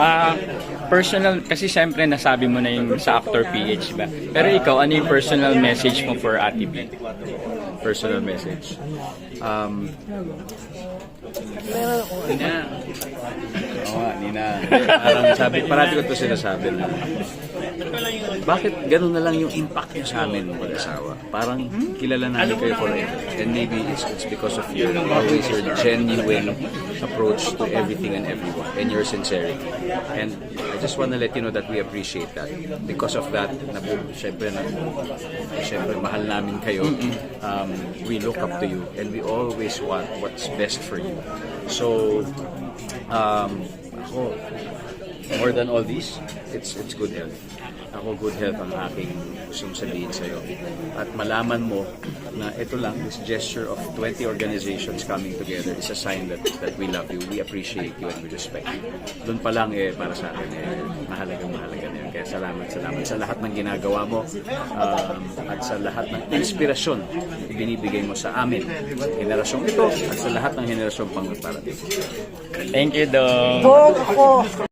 Ah, personal, kasi siyempre nasabi mo na yung sa Actor PH ba? Pero ikaw, ano yung personal message mo for Ate B? personal message. Um, Nina. Oo nga, Nina. Parang sabi, parati ko ito sinasabi na, bakit ganun na lang yung impact nyo sa amin mag-asawa? Parang kilala namin kayo forever. And maybe it's, it's because of your always your genuine approach to everything and everyone and your sincerity. And I just want to let you know that we appreciate that. Because of that, nabu, syempre, na, syempre mahal namin kayo. Um, we look up to you and we always want what's best for you. So, um, ako, more than all these, it's it's good health. Ako, good health ang aking gustong sabihin sa'yo. At malaman mo na ito lang, this gesture of 20 organizations coming together is a sign that, that we love you, we appreciate you, and we respect you. Doon pa lang, eh, para sa akin, eh, mahalagang mahalaga na yun. Kaya salamat, salamat sa lahat ng ginagawa mo um, at sa lahat ng inspirasyon na ibinibigay mo sa amin, generasyong ito, at sa lahat ng generasyong pang parating. Thank you, Dong. Dong, ako,